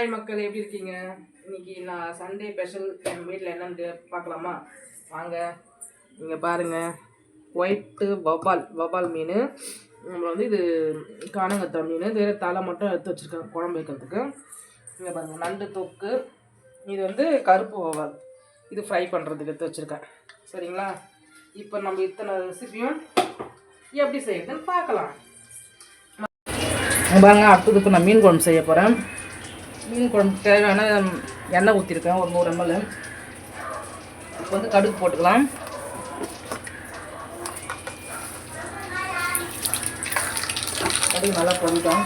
Hi மக்கள் எப்படி இருக்கீங்க? இன்னைக்கு நான் சண்டே ஸ்பெஷல் என் வீட்டில் என்னன்னு பார்க்கலாமா வாங்க இங்கே பாருங்கள் ஒயிட்டு வபால் வபால் மீன். நம்மளை வந்து இது காணங்கத்தா மீன். வேறு தலை மட்டும் எடுத்து வச்சுருக்கேன் குழம்பு வைக்கிறதுக்கு. இங்கே பாருங்கள் நண்டு தொக்கு. இது வந்து கருப்பு வபால் இது ஃப்ரை பண்ணுறதுக்கு எடுத்து வச்சுருக்கேன். சரிங்களா? இப்போ நம்ம இத்தனை ரெசிபியும் எப்படி செய்யறதுன்னு பார்க்கலாம் பாருங்க அடுத்தது இப்போ நான் மீன் குழம்பு செய்ய போகிறேன் மீன் குழம்புக்கு தேவையான எண்ணெய் ஊற்றிருக்கேன் ஒரு நூறு எம்எல் இப்போ வந்து கடுகு போட்டுக்கலாம். கடுகு நல்லா பொரிட்டோம்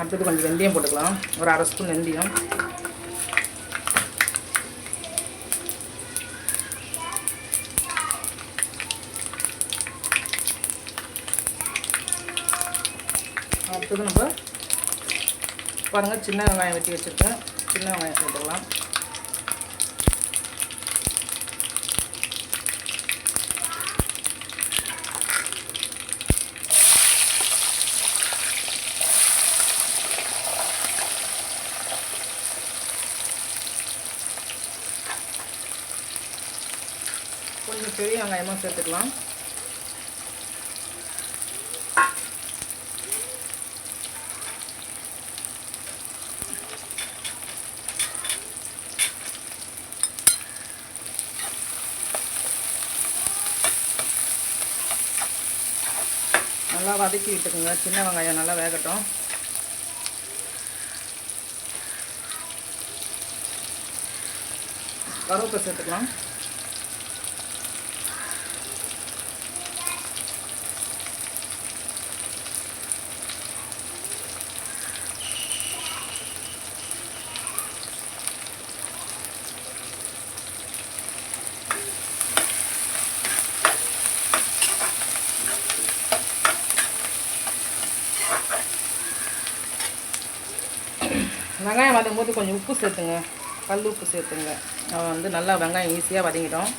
அடுத்தது கொஞ்சம் வெந்தயம் போட்டுக்கலாம். ஒரு அரை ஸ்பூன் வெந்தயம். அடுத்தது நம்ம பாருங்கள் சின்ன வெங்காயம் வெட்டி வச்சுருக்கேன். சின்ன வெங்காயம் போட்டுக்கலாம் கொஞ்சம் பெரிய வெங்காயமாக சேர்த்துக்கலாம். நல்லா வதக்கி விட்டுக்குங்க. சின்ன வெங்காயம் நல்லா வேகட்டும். கருவேப்பிலை சேர்த்துக்கலாம். வெங்காயம் வதங்கும்போது கொஞ்சம் உப்பு சேர்த்துங்க. கல் உப்பு சேர்த்துங்க. அவன் வந்து நல்லா வெங்காயம் ஈஸியாக வதங்கிடும்.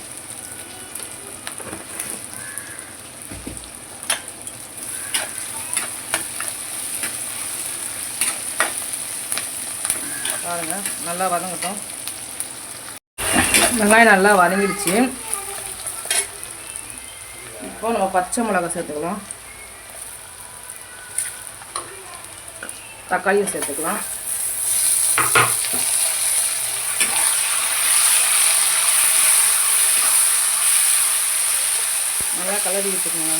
பாருங்க நல்லா வதங்கட்டும். வெங்காயம் நல்லா வதங்கிடுச்சு. இப்போ நம்ம பச்சை மிளகாய் சேர்த்துக்கலாம். தக்காளியும் சேர்த்துக்கலாம். நல்லா கலரி விட்டுக்கோங்க.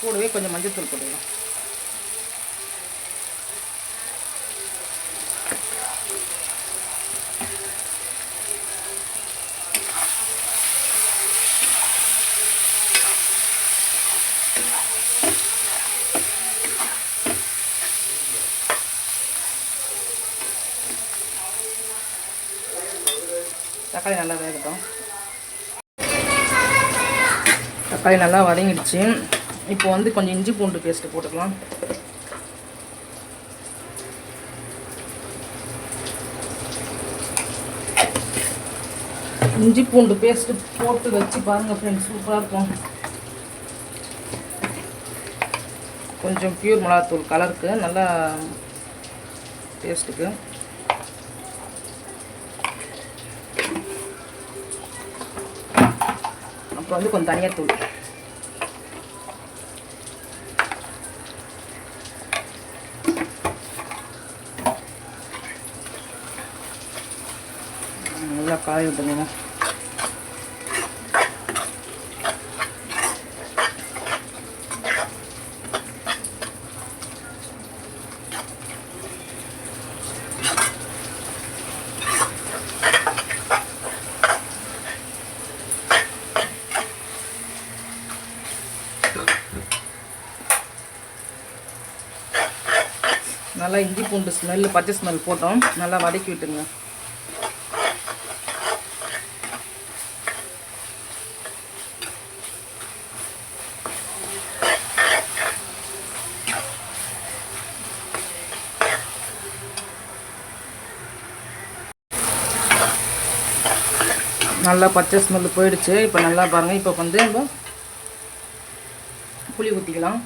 கூடவே கொஞ்சம் மஞ்சள் தூள் போட்டுக்கலாம். தக்காளி நல்லா வேகட்டும். தக்காளி நல்லா வதங்கிடுச்சு. இப்போ வந்து கொஞ்சம் இஞ்சி பூண்டு பேஸ்ட்டு போட்டுக்கலாம். இஞ்சி பூண்டு பேஸ்ட்டு போட்டு வச்சு பாருங்கள் ஃப்ரெண்ட்ஸ் சூப்பராக இருக்கும். கொஞ்சம் பியூர் மிளகாத்தூள் கலருக்கு நல்லா டேஸ்ட்டுக்கு அப்புறம் வந்து கொஞ்சம் தனியாக தூள் நல்லா காய விட்டுங்க பூண்டு ஸ்மெல் பச்சை ஸ்மெல் போட்டோம். நல்லா வதக்கி விட்டுங்க. நல்லா பச்சை ஸ்மெல் போயிடுச்சு. இப்போ நல்லா பாருங்கள் இப்போ வந்து நம்ம புளி ஊற்றிக்கலாம்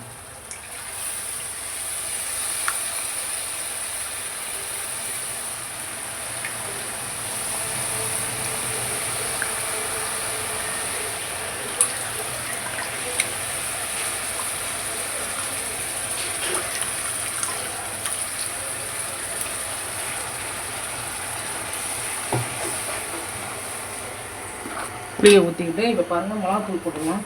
புளியை ஊற்றிக்கிட்டு இப்போ பாருங்கள் மிளகாத்தூள் போட்டுக்கலாம்.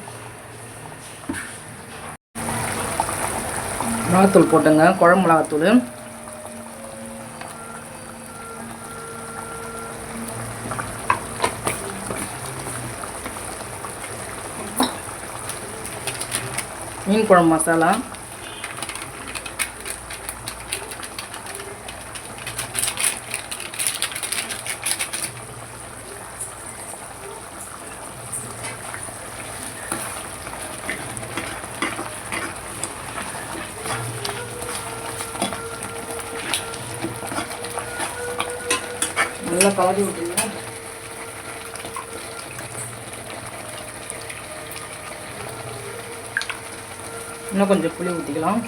மிளகாத்தூள் போட்டுங்க குழம்பு மிளகாத்தூள். மீன் குழம்பு மசாலா. நல்லா கலரி விட்டுருங்க இன்னும் கொஞ்சம் புளி ஊற்றிக்கலாம்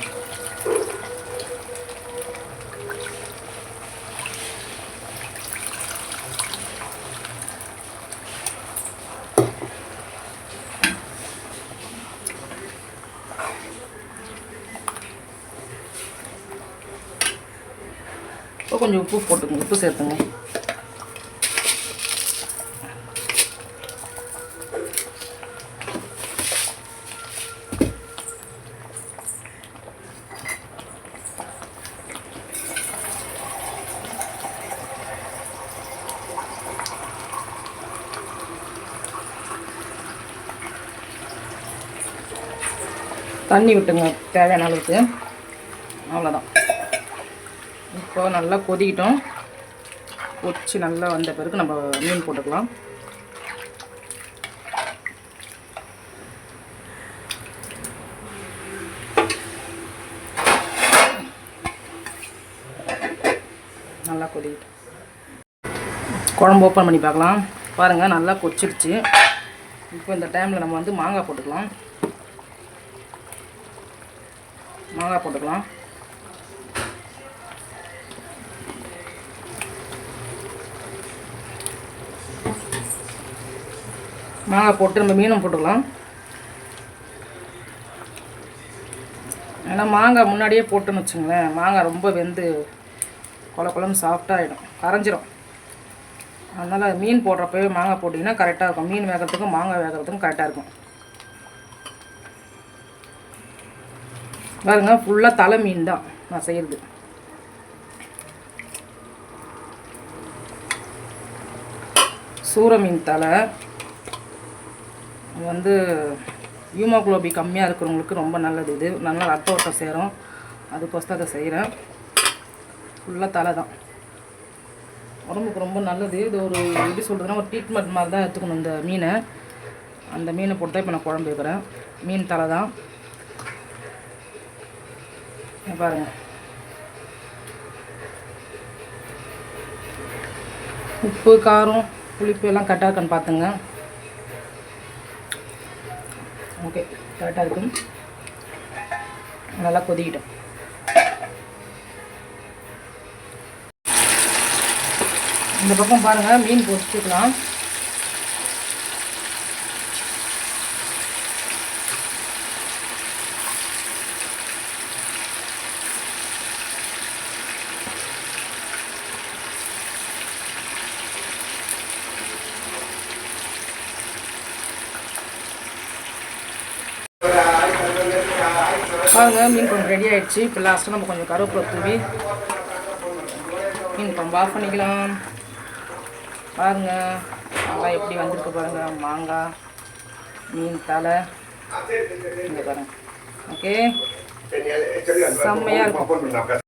இப்போ கொஞ்சம் உப்பு போட்டுக்கோங்க. உப்பு சேர்த்துங்க. தண்ணி விட்டுங்க தேவையான அளவுக்கு. அவ்வளோதான் இப்போ நல்லா கொதிக்கிட்டோம். கொச்சி நல்லா வந்த பிறகு நம்ம மீன் போட்டுக்கலாம். நல்லா கொதிக்கிட்டோம் குழம்பு ஓப்பன் பண்ணி பார்க்கலாம். பாருங்கள் நல்லா கொச்சிடுச்சு இப்போ இந்த டைமில் நம்ம வந்து மாங்காய் போட்டுக்கலாம். மாங்காய் போட்டுக்கலாம். மாங்காய் போட்டு நம்ம மீனும் போட்டுக்கலாம். ஏன்னா மாங்காய் முன்னாடியே போட்டுன்னு வச்சுங்களேன். மாங்காய் ரொம்ப வெந்து கொல குழம்பு சாஃப்டாகிடும் கரைஞ்சிரும். அதனால் மீன் போடுறப்பவே மாங்காய் போட்டிங்கன்னா கரெக்டாக இருக்கும். மீன் வேகிறதுக்கும் மாங்காய் வேகிறதுக்கும் கரெக்டாக இருக்கும். பாருங்க ஃபுல்லாக தலை மீன் தான். நான் செய்கிறது சூர மீன் தலை வந்து ஹியூமோக்ளோபி கம்மியாக இருக்கிறவங்களுக்கு ரொம்ப நல்லது இது. நல்லா ரத்த ஓட்டம் சேரும். அதுக்கோசம் அதை செய்கிறேன் ஃபுல்லாக தலை தான். உடம்புக்கு ரொம்ப நல்லது. இது ஒரு எப்படி சொல்கிறதுனா ஒரு ட்ரீட்மெண்ட் மாதிரி தான் எடுத்துக்கணும் இந்த மீனை. அந்த மீனை போட்டு தான் இப்போ நான் குழம்பு வைக்கிறேன். மீன் தலை தான். பாருங்க. உப்பு காரம் புளிப்பு எல்லாம் கரெக்டாக இருக்கான்னு பார்த்துங்க ஓகே கரெக்டாக இருக்கும் நல்லா கொதிக்கிட்டோம். இந்த பக்கம் பாருங்கள் மீன் பொரிச்சுக்கலாம் பாருங்க மீன் கொஞ்சம் ரெடி ஆயிடுச்சு. இப்போ லாஸ்ட்டாக நம்ம கொஞ்சம் கருவேப்பிலை தூவி மீன் குழம்பு ஆஃப் பண்ணிக்கலாம். பாருங்க மாங்காய் எப்படி வந்திருக்கு பாருங்க. மாங்காய் மீன் தலை இங்கே பாருங்க. ஓகே செம்மையாக இருக்கும்.